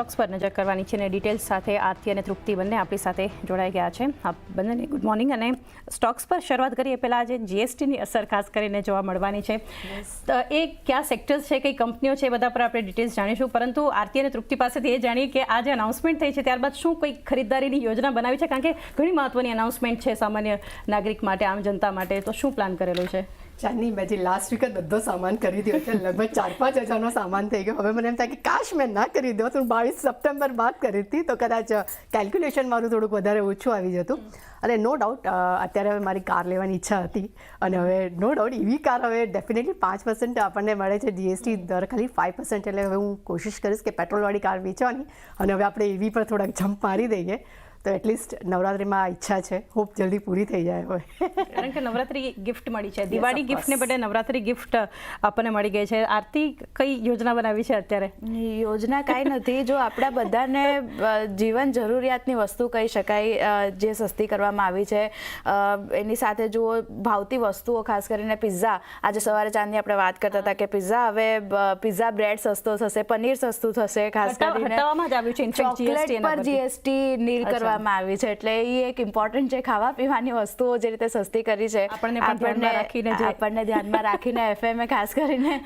Stokes પર નજર કરવાની છે અને ડિટેલ્સ સાથે આરતી અને તૃપ્તિ બંને આપણી સાથે જોડાઈ ગયા છે. આપ બંનેને ગુડ મોર્નિંગ અને સ્ટોક્સ પર શરૂઆત કરીએ. પહેલાં આજે જીએસટીની અસર ખાસ કરીને જોવા મળવાની છે. તો એ કયા સેક્ટર્સ છે કઈ કંપનીઓ છે એ બધા પર આપણે ડિટેલ્સ જાણીશું. પરંતુ આરતી અને તૃપ્તિ પાસેથી એ જાણીએ કે આ જે અનાઉન્સમેન્ટ થઈ છે ત્યારબાદ શું કોઈ ખરીદદારીની યોજના બનાવી છે? કારણ કે ઘણી મહત્વની અનાઉન્સમેન્ટ છે સામાન્ય નાગરિક માટે આમ જનતા માટે. તો શું પ્લાન કરેલો છે? ચાંદની મેં જે લાસ્ટ વીક જ બધો સામાન કરી દીધો છે, લગભગ ચાર પાંચ હજારનો સામાન થઈ ગયો. હવે મને એમ થાય કે કાશ મેં ના કરી દો તો બાવીસ સપ્ટેમ્બર બાદ કરી હતી, તો કદાચ કેલ્ક્યુલેશન મારું થોડુંક વધારે ઓછું આવી જતું. અને નો ડાઉટ અત્યારે હવે મારી કાર લેવાની ઈચ્છા હતી. અને હવે નો ડાઉટ એવી કાર હવે ડેફિનેટલી પાંચ પર્સન્ટ આપણને મળે છે જીએસટી દર ખાલી ફાઇવ પર્સન્ટ એટલે હવે હું કોશિશ કરીશ કે પેટ્રોલવાળી કાર વેચવાની. અને હવે આપણે એવી પર થોડાક જમ્પ મારી દઈએ. તો એટલીસ્ટ નવરાત્રિમાં આ ઈચ્છા છે. હોપ જલ્દી પૂરી થઈ જાય હોય. કારણ કે નવરાત્રી ગિફ્ટ મળી છે. દિવાળી ગિફ્ટને બદલે નવરાત્રી ગિફ્ટ આપણને મળી ગઈ છે. આરતી કઈ યોજના બનાવી છે અત્યારે? યોજના કાંઈ નથી. જો આપણા બધાને જીવન જરૂરિયાતની વસ્તુ કહી શકાય જે સસ્તી કરવામાં આવી છે. અ, એની સાથે જુઓ ભાવતી વસ્તુઓ ખાસ કરીને પિઝા આજે સવારે ચાંદની આપણે વાત કરતા હતા કે પિઝા હવે પિઝા બ્રેડ સસ્તો થશે પનીર સસ્તું થશે ખાસ કરીને ચોકલેટ જીએસટી પર જીએસટી નીલ અચ્છા. કરવામાં આવી છે. એટલે એ એક ઇમ્પોર્ટન્ટ છે ખાવા પીવાની વસ્તુઓ જે રીતે સસ્તી કરી છે આપણને આપણને રાખીને જે- આપણને ધ્યાનમાં રાખીને એફએમએ ખાસ કરીને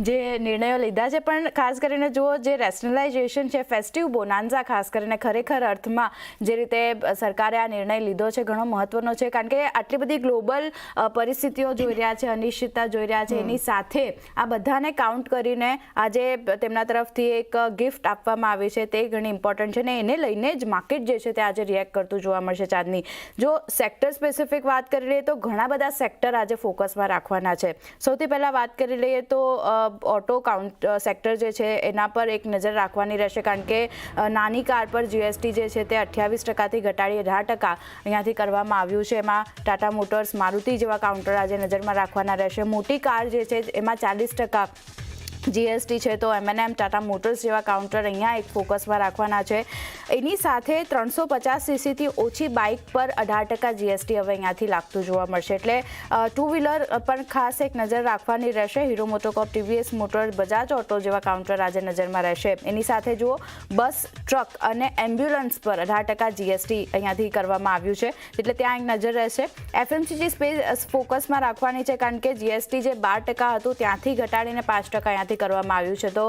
જે નિર્ણયો લીધા છે. પણ ખાસ કરીને જુઓ જે રેશનલાઇઝેશન છે ફેસ્ટિવ બોનાન્ઝા ખાસ કરીને ખરેખર અર્થમાં જે રીતે સરકારે આ નિર્ણય લીધો છે ઘણો મહત્વનો છે. કારણ કે આટલી બધી ગ્લોબલ પરિસ્થિતિઓ જોઈ રહ્યા છે અનિશ્ચિતતા જોઈ રહ્યા છે. એની સાથે આ બધાને કાઉન્ટ કરીને આજે તેમના તરફથી એક ગિફ્ટ આપવામાં આવી છે. તે ઘણી ઇમ્પોર્ટન્ટ છે ને એને લઈને જ માર્કેટ જે છે તે આજે રિએક્ટ કરતું જોવા મળશે ચાંદની. જો સેક્ટર સ્પેસિફિક વાત કરી લઈએ તો ઘણા બધા સેક્ટર આજે ફોકસમાં રાખવાના છે. સૌથી પહેલાં વાત કરી લઈએ તો ઓટો કાઉન્ટ સેક્ટર જે છે એના પર એક નજર રાખવાની રહેશે કારણ કે નાની કાર પર જીએસટી જે છે તે અઠ્યાવીસ ટકાથી ઘટાડી અઢાર ટકા અહીંયાથી કરવામાં આવ્યું છે. એમાં ટાટા મોટર્સ મારુતિ જેવા કાઉન્ટર આજે નજરમાં રાખવાના રહેશે. મોટી કાર જે છે એમાં ચાલીસ ટકા જીએસટી છે, તો એમએનએમ ટાટા મોટર્સ જેવા કાઉન્ટર અહીંયા એક ફોકસમાં રાખવાના છે. એની સાથે ત્રણસો પચાસ સીસીથી ઓછી બાઇક પર અઢાર ટકા જીએસટી હવે અહીંયાથી લાગતું જોવા મળશે. એટલે ટુ વ્હીલર પણ ખાસ એક નજર રાખવાની રહેશે. Hero MotoCorp TVS motor Bajaj auto જેવા કાઉન્ટર આજે નજરમાં રહેશે. એની સાથે જુઓ બસ ટ્રક અને એમ્બ્યુલન્સ પર અઢાર ટકા જીએસટી અહીંયાથી કરવામાં આવ્યું છે. એટલે ત્યાં એક નજર રહેશે. એફએમસીજી સ્પેસ ફોકસમાં રાખવાની છે, કારણ કે જીએસટી જે બાર ટકા હતું, ત્યાંથી ઘટાડીને પાંચ ટકા અહીંયાથી કરવામાં આવ્યું છે. તો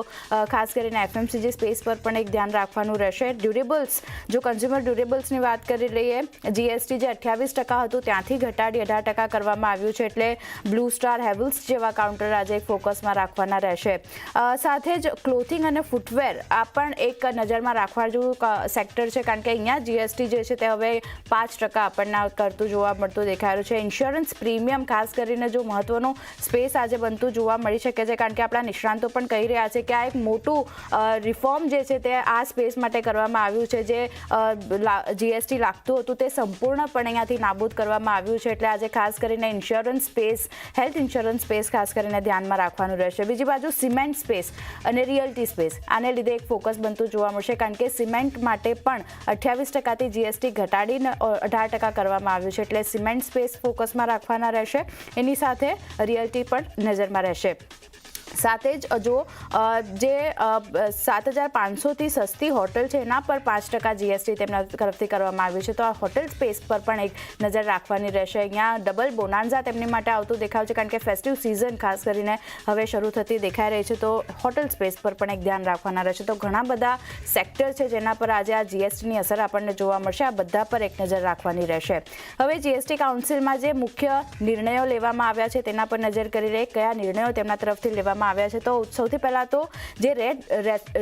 ખાસ કરીને એફએમસીજી સ્પેસ પર પણ એક ધ્યાન રાખવાનું રહેશે. ડ્યુરેબલ્સ, જો કન્ઝ્યુમર ડ્યુરેબલ્સની વાત કરી લઈએ જીએસટી જે અઠ્યાવીસ ટકા હતું, ત્યાંથી ઘટાડી અઢાર ટકા કરવામાં આવ્યું છે. એટલે બ્લુ સ્ટાર હેવલ્સ જેવા કાઉન્ટર આજે ફોકસમાં રાખવાના રહેશે. સાથે જ ક્લોથિંગ અને ફૂટવેર આ પણ એક નજરમાં રાખવા જેવું સેક્ટર છે. કારણ કે અહીંયા જીએસટી જે છે તે હવે પાંચ ટકા આપણને કરતું જોવા મળતું દેખાઈ રહ્યું છે. ઇન્સ્યોરન્સ પ્રીમિયમ ખાસ કરીને જો મહત્વનું સ્પેસ આજે બનતું જોવા મળી શકે છે. કારણ કે આપણા નિષ્ણાંતો પણ કહી રહ્યા છે કે આ એક મોટું રિફોર્મ જે છે તે આ સ્પેસ માટે કરવામાં આવ્યું છે જે જીએસટી લાગતું હતું તે સંપૂર્ણપણે અહીંયાથી નાબૂદ કરવામાં આવ્યું છે. એટલે આજે ખાસ કરીને insurance space health insurance space ખાસ કરીને ધ્યાનમાં રાખવાનું રહેશે. બીજી બાજુ સિમેન્ટ સ્પેસ અને રિયલ્ટી સ્પેસ આને લીધે એક ફોકસ બનતું જોવા મળશે કારણ કે સિમેન્ટ માટે પણ અઠ્યાવીસ ટકાથી જીએસટી ઘટાડીને અઢાર ટકા કરવામાં આવ્યું છે. એટલે સિમેન્ટ સ્પેસ ફોકસમાં રાખવાના રહેશે. એની સાથે રિયલ્ટી પણ નજરમાં રહેશે. સાથે જ જો જે સાત હજાર પાંચસોથી સસ્તી હોટલ છે, એના પર પાંચ ટકા જીએસટી તેમના તરફથી કરવામાં આવ્યું છે. તો આ હોટલ સ્પેસ પર પણ એક નજર રાખવાની રહેશે. અહીંયા ડબલ બોનાન્ઝા તેમની માટે આવતું દેખાવ છે, કારણ કે ફેસ્ટિવ સિઝન ખાસ કરીને હવે શરૂ થતી દેખાઈ રહી છે. તો હોટલ સ્પેસ પર પણ એક ધ્યાન રાખવાના રહેશે. તો ઘણા બધા સેક્ટર છે, જેના પર આજે આ જીએસટીની અસર આપણને જોવા મળશે. આ બધા પર એક નજર રાખવાની રહેશે. હવે જીએસટી કાઉન્સિલમાં જે મુખ્ય નિર્ણયો લેવામાં આવ્યા છે, તેના પર નજર કરી રહી, કયા નિર્ણયો તેમના તરફથી લેવામાં આવ્યા છે. તો સૌથી પહેલાં તો જે રેટ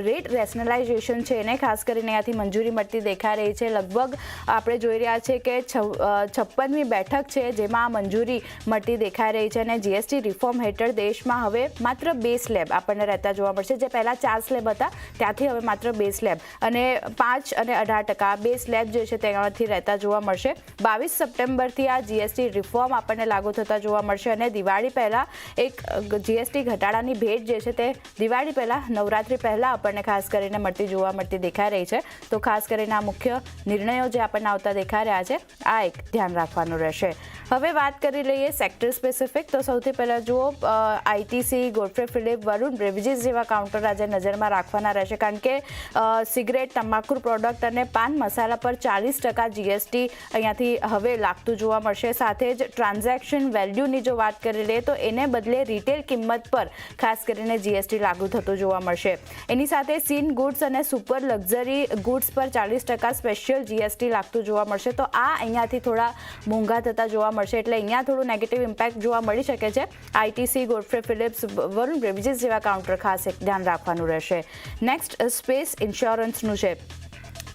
રેટ રેશનલાઇઝેશન છે એને ખાસ કરીને અહીંયાથી મંજૂરી મળતી દેખાઈ રહી છે. લગભગ આપણે જોઈ રહ્યા છે કે છપ્પનમી બેઠક છે જેમાં આ મંજૂરી મળતી દેખાઈ રહી છે અને જીએસટી રિફોર્મ હેઠળ દેશમાં હવે માત્ર બે સ્લેબ આપણને રહેતા જોવા મળશે. જે પહેલાં ચાર સ્લેબ હતા, ત્યાંથી હવે માત્ર બે સ્લેબ અને પાંચ અને અઢાર ટકા બે સ્લેબ જે છે તેમાંથી રહેતા જોવા મળશે. બાવીસ સપ્ટેમ્બરથી આ જીએસટી રિફોર્મ આપણને લાગુ થતા જોવા મળશે અને દિવાળી પહેલાં એક જીએસટી ઘટાડાની મહત્વની ભેટ જે છે તે દિવાળી પહેલાં, નવરાત્રી પહેલાં આપણને ખાસ કરીને મળતી જોવા મળતી દેખાઈ રહી છે. તો ખાસ કરીને આ મુખ્ય નિર્ણયો જે આપણને આવતા દેખાઈ રહ્યા છે, આ એક ધ્યાન રાખવાનું રહેશે. હવે વાત કરી લઈએ સેક્ટર સ્પેસિફિક તો સૌથી પહેલાં જુઓ ITC Godfrey Philip Varun beverages જેવા કાઉન્ટર આજે નજરમાં રાખવાના રહેશે. કારણ કે સિગરેટ તમાકુ પ્રોડક્ટ અને પાન મસાલા પર ચાલીસ ટકા જીએસટી અહીંયાથી હવે લાગતું જોવા મળશે. સાથે જ ટ્રાન્ઝેક્શન વેલ્યુની જો વાત કરી લઈએ, તો એને બદલે રિટેલ કિંમત પર ખાસ કરીને જીએસટી લાગુ થતું જોવા મળશે. એની સાથે સીન ગુડ્સ અને સુપર લક્ઝરી ગુડ્સ પર ચાલીસ ટકા સ્પેશિયલ જીએસટી લાગતું જોવા મળશે. તો આ અહીંયાથી થોડા મોંઘા થતા જોવા મળશે. એટલે અહીંયા થોડું નેગેટિવ ઇમ્પેક્ટ જોવા મળી શકે છે. ITC Godfrey Phillips Varun beverages જેવા કાઉન્ટર ખાસ ધ્યાન રાખવાનું રહેશે. નેક્સ્ટ સ્પેસ ઇન્સ્યોરન્સનું છે.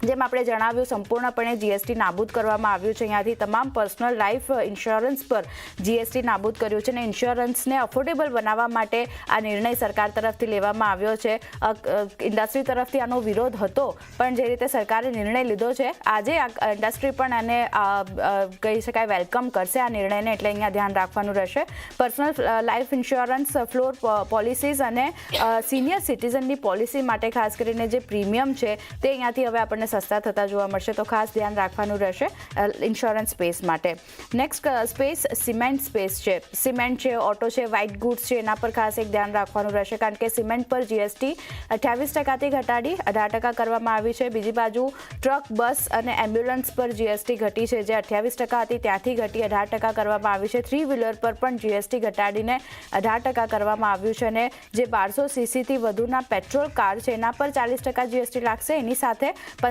જેમ આપણે જણાવ્યું, સંપૂર્ણપણે જીએસટી નાબૂદ કરવામાં આવ્યું છે. અહીંયાથી તમામ પર્સનલ લાઈફ ઇન્સ્યોરન્સ પર જીએસટી નાબૂદ કર્યું છે અને ઇન્સ્યોરન્સને અફોર્ડેબલ બનાવવા માટે આ નિર્ણય સરકાર તરફથી લેવામાં આવ્યો છે. ઇન્ડસ્ટ્રી તરફથી આનો વિરોધ હતો, પણ જે રીતે સરકારે નિર્ણય લીધો છે, આજે ઇન્ડસ્ટ્રી પણ આને કહી શકાય વેલકમ કરશે આ નિર્ણયને એટલે અહીંયા ધ્યાન રાખવાનું રહેશે. Personal life insurance floor policies અને સિનિયર સિટીઝનની પોલિસી માટે ખાસ કરીને જે પ્રીમિયમ છે, તે અહીંયાથી હવે આપણને સસ્તા થતા જોવા મળશે, તો ખાસ ધ્યાન રાખવાનું રહેશે ઇન્સ્યોરન્સ સ્પેસ માટે. નેક્સ્ટ સ્પેસ સિમેન્ટ સ્પેસ છે. સિમેન્ટ છે ઓટો છે વ્હાઇટ ગુડ્સ છે, એના પર ખાસ એક ધ્યાન રાખવાનું રહેશે, કારણ કે સિમેન્ટ પર જીએસટી અઠ્યાવીસ ટકાથી ઘટાડી અઢાર ટકા કરવામાં આવી છે. બીજી બાજુ ટ્રક બસ અને એમ્બ્યુલન્સ પર જીએસટી ઘટી છે, જે અઠ્યાવીસ ટકા હતી, ત્યાંથી ઘટી અઢાર ટકા કરવામાં આવી છે. થ્રી વ્હીલર પર પણ જીએસટી ઘટાડીને અઢાર ટકા કરવામાં આવ્યું છે અને જે બારસો સીસીથી વધુના પેટ્રોલ કાર છે, એના પર ચાલીસ ટકા જીએસટી લાગશે. એની સાથે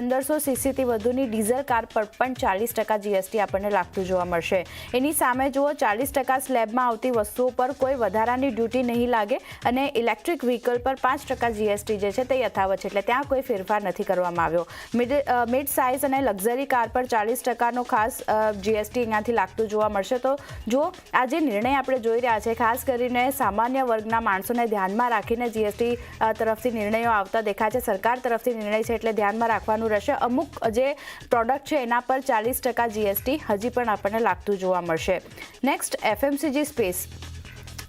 પંદરસો સીસીથી વધુની ડીઝલ કાર પર પણ ચાલીસ ટકા જીએસટી આપણને લાગતું જોવા મળશે. એની સામે જુઓ, ચાલીસ ટકા સ્લેબમાં આવતી વસ્તુઓ પર કોઈ વધારાની ડ્યુટી નહીં લાગે અને ઇલેક્ટ્રિક વ્હીકલ પર પાંચ ટકા જીએસટી જે છે તે યથાવત છે. એટલે ત્યાં કોઈ ફેરફાર નથી કરવામાં આવ્યો. મિડ મિડ સાઇઝ અને લક્ઝરી કાર પર ચાલીસ ટકાનો ખાસ જીએસટી અહીંયાથી લાગતું જોવા મળશે. તો જો આ જે નિર્ણય આપણે જોઈ રહ્યા છે, ખાસ કરીને સામાન્ય વર્ગના માણસોને ધ્યાનમાં રાખીને જીએસટી તરફથી નિર્ણયો આવતા દેખાય છે. સરકાર તરફથી નિર્ણય છે એટલે ધ્યાનમાં રાખવાનું રહેશે અમુક જે પ્રોડક્ટ છે એના પર ચાલીસ ટકા જીએસટી હજી પણ આપણને લાગતું જોવા મળશે. નેક્સ્ટ એફએમસીજી સ્પેસ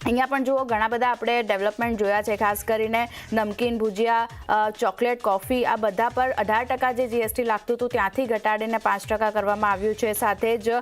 અહીંયા પણ જુઓ, ઘણા બધા આપણે ડેવલપમેન્ટ જોયા છે, ખાસ કરીને નમકીન, ભુજિયા ચોકલેટ, કોફી, આ બધા પર અઢાર ટકા જે જીએસટી લાગતું હતું ત્યાંથી ઘટાડીને પાંચ ટકા કરવામાં આવ્યું છે. સાથે જ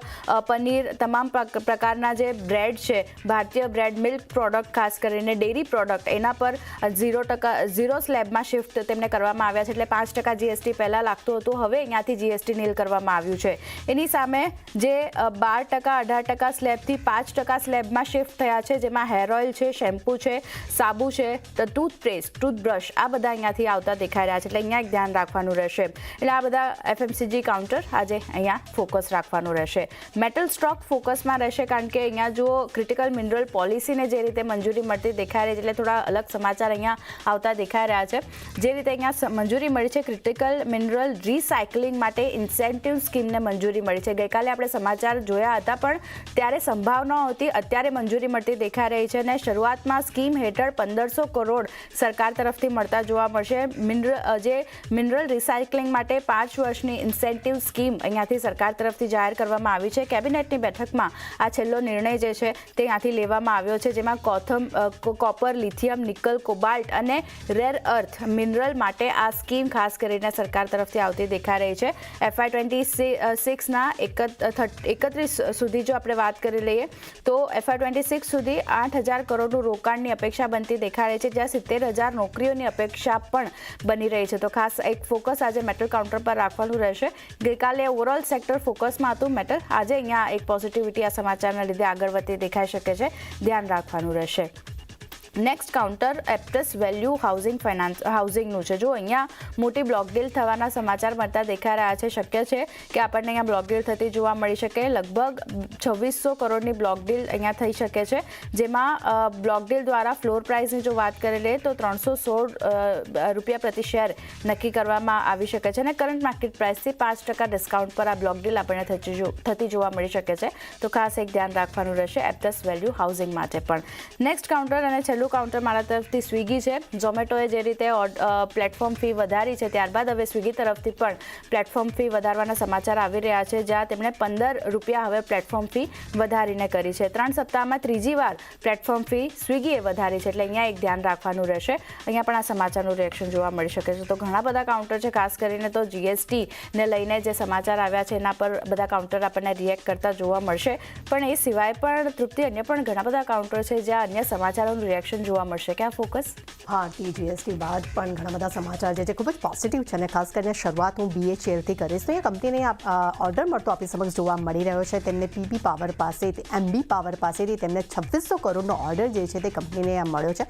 પનીર તમામ પ્રકારના જે બ્રેડ છે, ભારતીય બ્રેડ મિલ્ક પ્રોડક્ટ ખાસ કરીને ડેરી પ્રોડક્ટ એના પર ઝીરો ટકા ઝીરો સ્લેબમાં શિફ્ટ તેમને કરવામાં આવ્યા છે. એટલે પાંચ ટકા જીએસટી પહેલાં લાગતું હતું, હવે અહીંયાથી જીએસટી નીલ કરવામાં આવ્યું છે. એની સામે જે બાર ટકા, અઢાર ટકા સ્લેબથી પાંચ ટકા સ્લેબમાં શિફ્ટ થયા છે, જેમાં હેર ઓઇલ છે, શેમ્પૂ છે, સાબુ છે, તો ટૂથપેસ્ટ, ટૂથબ્રશ આ બધા અહીંયાથી આવતા દેખાઈ રહ્યા છે. એટલે અહીંયા એક ધ્યાન રાખવાનું રહેશે. એટલે આ બધા એફએમસીજી કાઉન્ટર આજે અહીંયા ફોકસ રાખવાનું રહેશે. મેટલ સ્ટોક ફોકસમાં રહેશે કારણ કે અહીંયા જો ક્રિટિકલ મિનરલ પોલિસીને જે રીતે મંજૂરી મળતી દેખાઈ રહી છે, એટલે થોડા અલગ સમાચાર અહીંયા આવતા દેખાઈ રહ્યા છે. જે રીતે અહીંયા મંજૂરી મળી છે ક્રિટિકલ મિનરલ રિસાયકલિંગ માટે ઇન્સેન્ટિવ સ્કીમને મંજૂરી મળી છે. ગઈકાલે આપણે સમાચાર જોયા હતા, પણ ત્યારે સંભાવનાઓ હતી, અત્યારે મંજૂરી મળતી દેખાઈ રહી છે અને શરૂઆતમાં સ્કીમ હેઠળ પંદરસો કરોડ સરકાર તરફથી મળતા જોવા મળશે. મિનરલ જે મિનરલ રિસાયકલિંગ માટે પાંચ વર્ષની ઇન્સેન્ટિવ સ્કીમ અહીંયાથી સરકાર તરફથી જાહેર કરવામાં આવી છે. કેબિનેટની બેઠકમાં આ છેલ્લો નિર્ણય જે છે તે અહીંયાથી લેવામાં આવ્યો છે, જેમાં કોથમ કોપર, લિથિયમ, નિકલ, કોબાલ્ટ અને રેર અર્થ મિનરલ માટે આ સ્કીમ ખાસ કરીને સરકાર તરફથી આવતી દેખાઈ રહી છે. એફઆઈ ટ્વેન્ટી સિક્સના એકત્રીસ સુધી જો આપણે વાત કરી લઈએ, તો એફઆઈ ટ્વેન્ટી સિક્સ સુધી આઠ હજાર કરોડનું રોકાણની અપેક્ષા બનતી દેખાડે છે, જ્યાં સિત્તેર હજાર નોકરીઓની અપેક્ષા પણ બની રહી છે. તો ખાસ એક ફોકસ આજે મેટલ કાઉન્ટર પર રાખવાનું રહેશે. ગઈકાલે ઓવરઓલ સેક્ટર ફોકસમાં હતું મેટલ આજે અહીંયા એક પોઝિટિવિટી આ સમાચારના લીધે આગળ વધતી દેખાઈ શકે છે. ધ્યાન રાખવાનું રહેશે. Next counter Aptus value housing finance હાઉસિંગનું છે. જો અહીંયા મોટી બ્લોક ડીલ થવાના સમાચાર મળતા દેખાઈ રહ્યા છે, શક્ય છે કે આપણને અહીંયા બ્લોક ડીલ થતી જોવા મળી શકે. લગભગ છવ્વીસો કરોડની બ્લોક ડીલ અહીંયા થઈ શકે છે, જેમાં બ્લોક ડીલ દ્વારા ફ્લોર પ્રાઇસની જો વાત કરી લઈએ, તો ત્રણસો સોળ રૂપિયા પ્રતિ શેર નક્કી કરવામાં આવી શકે છે. અને કરંટ માર્કેટ પ્રાઇસથી પાંચ ટકા ડિસ્કાઉન્ટ પર આ બ્લોક ડીલ આપણને થતી થતી જોવા મળી શકે છે. તો ખાસ એક ધ્યાન રાખવાનું રહેશે એપ્ટસ વેલ્યુ હાઉસિંગ માટે પણ. નેક્સ્ટ કાઉન્ટર અને છેલ્લું કાઉન્ટર મારા તરફથી સ્વિગી છે. ઝોમેટોએ જે રીતે પ્લેટફોર્મ ફી વધારી છે ત્યારબાદ હવે સ્વિગી તરફથી પણ પ્લેટફોર્મ ફી વધારવાના સમાચાર આવી રહ્યા છે, જ્યાં તેમણે પંદર રૂપિયા હવે પ્લેટફોર્મ ફી વધારીને કરી છે. ત્રણ સપ્તાહમાં ત્રીજી વાર પ્લેટફોર્મ ફી સ્વિગીએ વધારી છે, એટલે અહીંયા એક ધ્યાન રાખવાનું રહેશે. અહીંયા પણ આ સમાચારનું રિએક્શન જોવા મળી શકે છે. તો ઘણા બધા કાઉન્ટર છે, ખાસ કરીને તો જીએસટીને લઈને જે સમાચાર આવ્યા છે, એના પર બધા કાઉન્ટર આપણને રિએક્ટ કરતા જોવા મળશે. પણ એ સિવાય પણ તૃપ્તિ, અન્ય પણ ઘણા બધા કાઉન્ટર છે જ્યાં અન્ય સમાચારોનું રિએક્શન જોવા મળશે. ક્યાં ફોકસ? હા ટી જીએસટી બાદ પણ ઘણા બધા સમાચાર જે છે ખૂબ જ પોઝિટિવ છે અને ખાસ કરીને શરૂઆત હું બીએ ચેરથી કરીશ. તો એ કંપનીને ઓર્ડર મળતો આપણી સમક્ષ જોવા મળી રહ્યો છે. તેમને પીબી પાવર પાસેથી એમબી પાવર પાસેથી તેમને છવ્વીસો કરોડનો ઓર્ડર જે છે તે કંપનીને મળ્યો છે.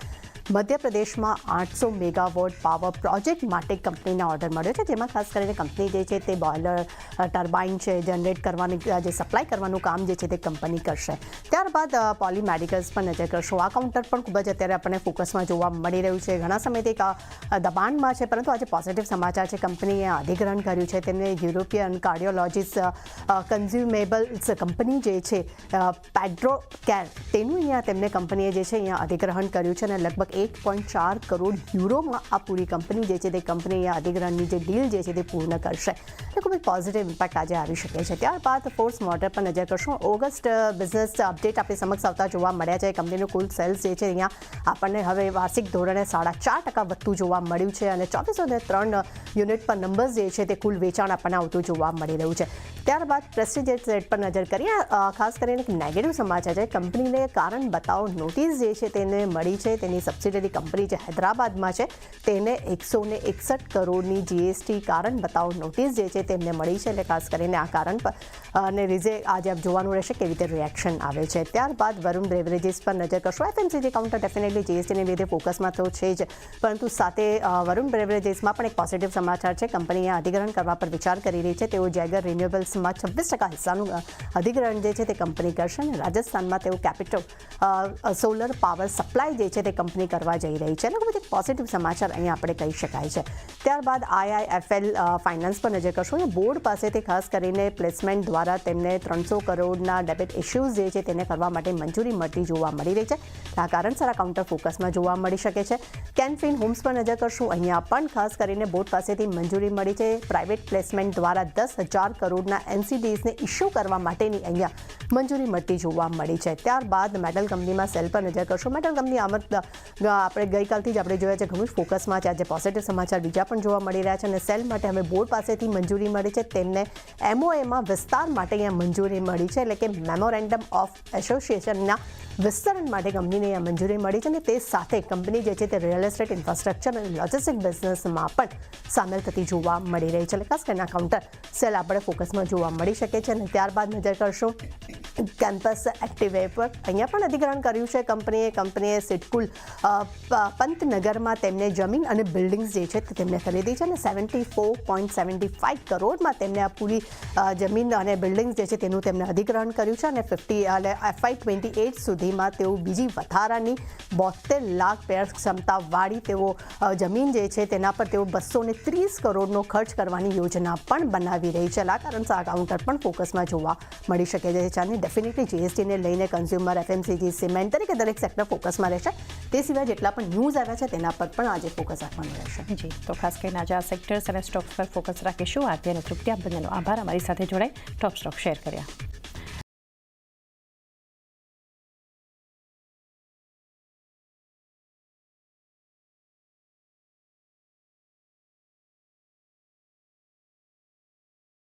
મધ્યપ્રદેશમાં આઠસો મેગાવોટ પાવર પ્રોજેક્ટ માટે કંપનીના ઓર્ડર મળ્યો છે. જેમાં ખાસ કરીને કંપની જે છે તે બોઇલર ટર્બાઇન છે, જનરેટ કરવાની જે સપ્લાય કરવાનું કામ જે છે તે કંપની કરશે. ત્યારબાદ પોલી મેડિકલ્સ પર નજર કરશો. આ કાઉન્ટર પણ ખૂબ જ અત્યારે આપણને ફોકસમાં જોવા મળી રહ્યું છે. ઘણા સમયથી દબાણમાં છે, પરંતુ આજે પોઝિટિવ સમાચાર છે. કંપનીએ અધિગ્રહણ કર્યું છે. તેમને યુરોપિયન કાર્ડિયોલોજીસ કન્ઝ્યુમેબલ્સ કંપની જે છે પેડ્રો કેર તેનું અહીંયા તેમને કંપનીએ જે છે અહીંયા અધિગ્રહણ કર્યું છે અને લગભગ એક પોઈન્ટ ચાર કરોડ યુરોમાં આ પૂરી કંપની જે છે તે કંપની આ અધિગ્રહણની જે ડીલ જે છે તે પૂર્ણ કરશે. એટલે ખૂબ જ પોઝિટિવ ઇમ્પેક્ટ આજે આવી શકે છે. ત્યારબાદ ફોર્સ મોટર પર નજર કરશું. ઓગસ્ટ બિઝનેસ અપડેટ આપણી સમક્ષ આવતા જોવા મળ્યા છે. કંપનીનું કુલ સેલ્સ જે છે અહીંયા આપણને હવે વાર્ષિક ધોરણે સાડા ચાર ટકા વધતું જોવા મળ્યું છે અને ચોવીસો ને ત્રણ યુનિટ પર નંબર્સ જે છે તે કુલ વેચાણ આપણને આવતું જોવા મળી રહ્યું છે. ત્યારબાદ પ્રેસ્ટિજેટ સેટ પર નજર કરીએ ખાસ કરીને નેગેટિવ સમાચાર છે. કંપનીને કારણ બતાવો નોટિસ જે છે તેને મળી છે, તેની સબસિડરી કંપની જે હૈદરાબાદમાં છે, તેને એકસો ને એકસઠ કરોડની જીએસટી કારણ બતાવો નોટિસ જે છે તેમને મળી છે. એટલે ખાસ કરીને આ કારણ પર, અને રીઝે આજે આપ જોવાનું રહેશે કેવી રીતે રિએક્શન આવે છે. ત્યારબાદ વરુણ બેવરેજીસ પર નજર કરશો. એફએમસીજી કાઉન્ટર ડેફિનેટલી જીએસટીને લીધે ફોકસમાં તો છે જ. પરંતુ સાથે વરુણ બેવરેજીસમાં પણ એક પોઝિટિવ સમાચાર છે. કંપનીએ અધિગ્રહણ કરવા પર વિચાર કરી રહી છે. તેઓ જેગર રિન્યુએબલ્સમાં છવ્વીસ ટકા હિસ્સાનું અધિગ્રહણ જે છે તે કંપની કરશે. અને રાજસ્થાનમાં તેઓ કેપિટલ સોલર પાવર સપ્લાય જે છે તે કંપની કરવા જઈ રહી છે. અને એક પોઝિટિવ સમાચાર અહીંયા આપણે કહી શકાય છે. ત્યારબાદ આઈઆઈએફએલ ફાઇનાન્સ પર નજર કરશો. બોર્ડ પાસેથી ખાસ કરીને પ્લેસમેન્ટ દ્વારા તેમને ત્રણસો કરોડના ડેબિટ ઇશ્યુઝ જે છે તેને કરવા માટે મંજૂરી મળતી જોવા મળી રહી છે. આ કારણસર આ કાઉન્ટર ફોકસમાં જોવા મળી શકે છે. કેનફિન હોમ્સ પર નજર કરશું. અહીંયા પણ ખાસ કરીને બોર્ડ પાસેથી મંજૂરી મળી છે. પ્રાઇવેટ પ્લેસમેન્ટ દ્વારા દસ હજાર કરોડના એનસીડીઝને ઇશ્યુ કરવા માટેની અહીંયા મંજૂરી મળતી જોવા મળી છે. ત્યારબાદ મેટલ કંપનીમાં સેલ પર નજર કરશું. મેટલ કંપની આમત આપણે ગઈકાલથી જ આપણે જોયા છે ઘણું જ ફોકસમાં છે. આજે પોઝિટિવ સમાચાર બીજા પણ જોવા મળી રહ્યા છે અને સેલ માટે હવે બોર્ડ પાસેથી મંજૂરી મળી છે. તેમને એમઓએમાં વિસ્તાર માટે અહીંયા મંજૂરી મળી છે. એટલે કે મેમોરેન્ડમ ઓફ એસોસિએશનના વિસ્તરણ માટે કંપનીને અહીંયા મંજૂરી મળી છે અને તે સાથે કંપની જે છે તે રિયલ એસ્ટેટ ઇન્ફ્રાસ્ટ્રક્ચર અને લોજિસ્ટિક બિઝનેસમાં પણ સામેલ થતી જોવા મળી રહી છે. એટલે ખાસ કરીને કાઉન્ટર સેલ આપણે ફોકસમાં જોવા મળી શકે છે અને ત્યારબાદ નજર કરશો કેમ્પસ એક્ટિવે પર અહીંયા પણ અધિગ્રહણ કર્યું છે કંપનીએ. કંપનીએ સિટકુલ પંતનગરમાં તેમને જમીન અને બિલ્ડિંગ્સ જે છે તે તેમને ખરીદી છે અને seventy four point seventy five કરોડમાં તેમને આ પૂરી જમીન અને બિલ્ડિંગ્સ જે છે તેનું તેમને અધિગ્રહણ કર્યું છે અને ફિફ્ટી અને એફઆઈ ટ્વેન્ટી એઇટ સુધીમાં તેઓ બીજી વધારાની બોતેર લાખ પેર ક્ષમતાવાળી તેઓ જમીન જે છે તેના પર તેઓ બસો ને ત્રીસ કરોડનો ખર્ચ કરવાની યોજના પણ બનાવી રહી છે. આ કારણસર આ કાઉન્ટર પણ ફોકસમાં જોવા મળી શકે છે. અને ડેફિનેટલી જીએસટીને લઈને કન્ઝ્યુમર એફએમસીજી સિમેન્ટ તરીકે દરેક સેક્ટર ફોકસમાં રહેશે. તે સિવાય જેટલા પણ ન્યૂઝ આવ્યા છે તેના પર પણ આજે ફોકસ રાખવાનું રહેશે. જી, તો ખાસ કરીને આજે આ સેક્ટર્સ અને સ્ટોક્સ પર ફોકસ રાખીશું. આરતી અને તૃપ્તિ આપ બંનેનો આભાર. અમારી સાથે જોડાઈ. ટોપ સ્ટોક શેર કર્યા.